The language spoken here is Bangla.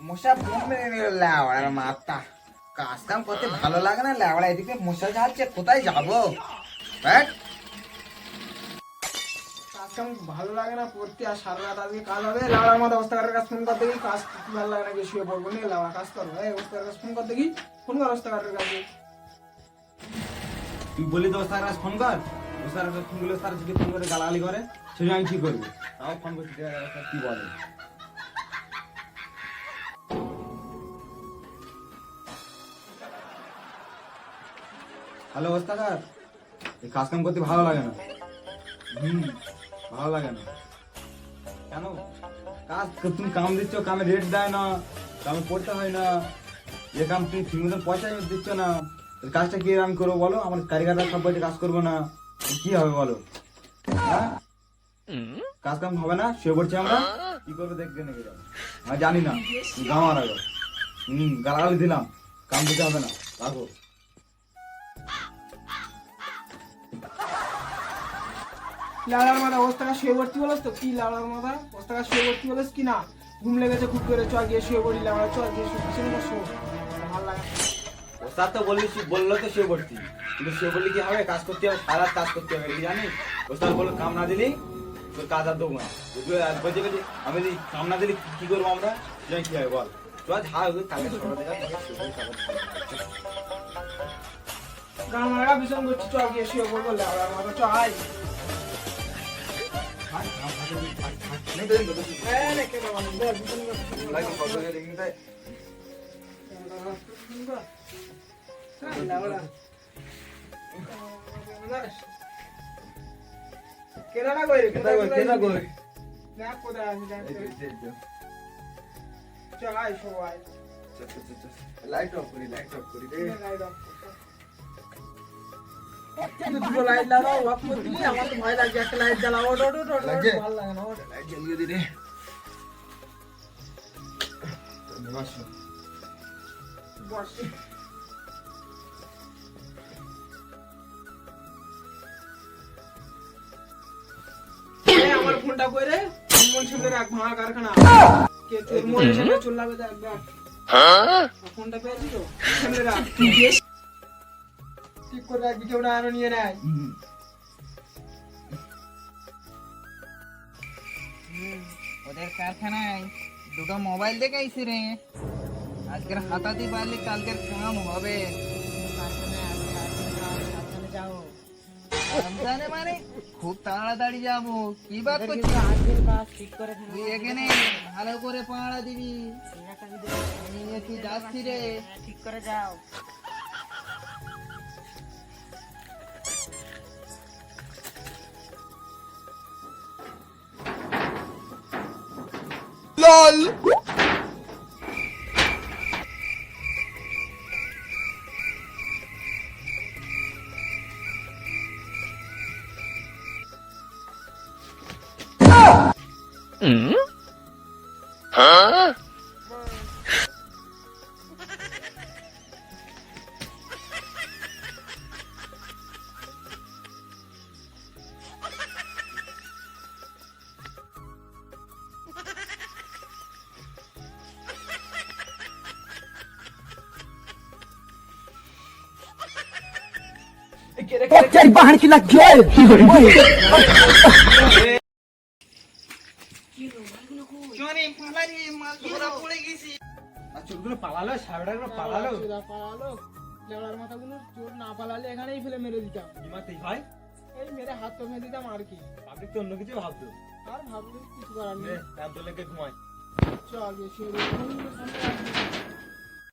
মশা বোম মেরে নিল ল্যাওড়ার মাথা। কাজ কাম করতে ভালো লাগে না ল্যাওড়া এদিকে মশা যাচ্ছে কোথায় যাব? ব্যাট। কাজ কাম ভালো লাগে না পড়তে আর সারা রাত আজকে কাজ হবে। লাউড়ার মতো অবস্থাকারের কাছে ফোন করতে গিয়ে কাজ ভালো লাগে না শুয়ে পড়ব নিয়ে লাউড়া কাজ করব এই অবস্থাকারের কাছে ফোন করতে গিয়ে ফোন কর অবস্থাকারের কাছে। তুই বলি তো স্যার আজ ফোন কর। ফোন করলে স্যার যদি ফোন করে গালাগালি করে সেটা আমি কি করব? তাও ফোন করছি কি বলে। হ্যালো ওস্তাকার এই কাজ কাম করতে ভালো লাগে না। হুম, ভালো লাগে না। কেন? কাজ তুমি কাম দিচ্ছ, কামে রেট দেয় না, কামে পড়তে হয় না। যে কাম তুমি ঠিক মতন পয়সা দিচ্ছ না। কাজটা কি আমি করব বলো? আমার কারিগররা সব বলছে কাজ করব না। কি হবে বলো? হ্যাঁ? কাজ কাম হবে না? শুয়ে পড়ছি আমরা? কি করবে দেখবে নাকি আমি জানি না। গাও আর আগে হম, গালাগালি দিলাম। কাম দিতে হবে না। রাখো। লাউড়ার মাথা অবস্থাকার শুয়ে পড়তে বলস তো কি লাউড়ার মাথা? অবস্থাকার শুয়ে পড়তে বলস কি না? ঘুম লেগেছে খুব করে চ গিয়ে শুয়ে পড়ি লাউড়া চ গিয়ে শুয়ে পিছনে ভালো লাগে ওস্তাদ তো বললি বলল তো শুয়ে পড়ছি কিন্তু শুয়ে পড়লে কি হবে? কাজ করতে হবে সারা কাজ করতে হবে কি জানিস? ওস্তাদ বলল কাম না দিলি তোর কাজ আর দেবো না। বলছে বলছি আমি যদি কাম না দিলি কি করব আমরা? সেটা কি হবে বল। চল ঝাড় হবে কালকে সকাল থেকে গান মারা ভীষণ করছি চ গিয়ে শুয়ে পড়ব মাথা চ আয় কেদারা কই? কেটা কই কেটা কই দেখ কোথায় আছে, দেখ এই কোথায়। যে, এই যে। চ, আয়, সবাই। চল, চল, চল, চল। লাইট অফ করি লাইট অফ করি লাইট অফ দুটো লাইট লাগাও অফ করে আমার তো ভয় লাগছে একটা লাইট জ্বালাও। ওটা ওটা ওটা লাগছে? ভালো লাগে না লাইট জ্বালিয়ে দি রে বসো। আমার ফোনটা কই রে? মন ছেলে রাখ ভাঙা কারখানা কে তোর মন ছেলে চুল্লাবে দেখ দেখ ফোনটা পেয়েছি তো? রাখ ঠিক করে রাখবি কেউ না আরও নিয়ে নেয়। ওদের কারখানায় দুটো মোবাইল দেখাইছি রে। আজকের হাতাতে পারলে কালকের কাম হবে। মানে খুব তাড়াতাড়ি যাব। কি বাত করছি তুই এখানে ভালো করে পাহাড়া দিবি। যাচ্ছি রে। ঠিক করে যাও। চলে পালারি চুলগুলো পালালো পালালো পালালো। লেওড়ার মাথাগুলো চোর না পালালে এখানেই ফেলে মেরে দিতাম। ইমাতেই ভাই এই মেরে হাত তো মেরে দিতাম আর কি। তো অন্য কিছু ভাবতো? আর ভাবলি কিছু করার নেই। ঘুমায়। চল পড়ি।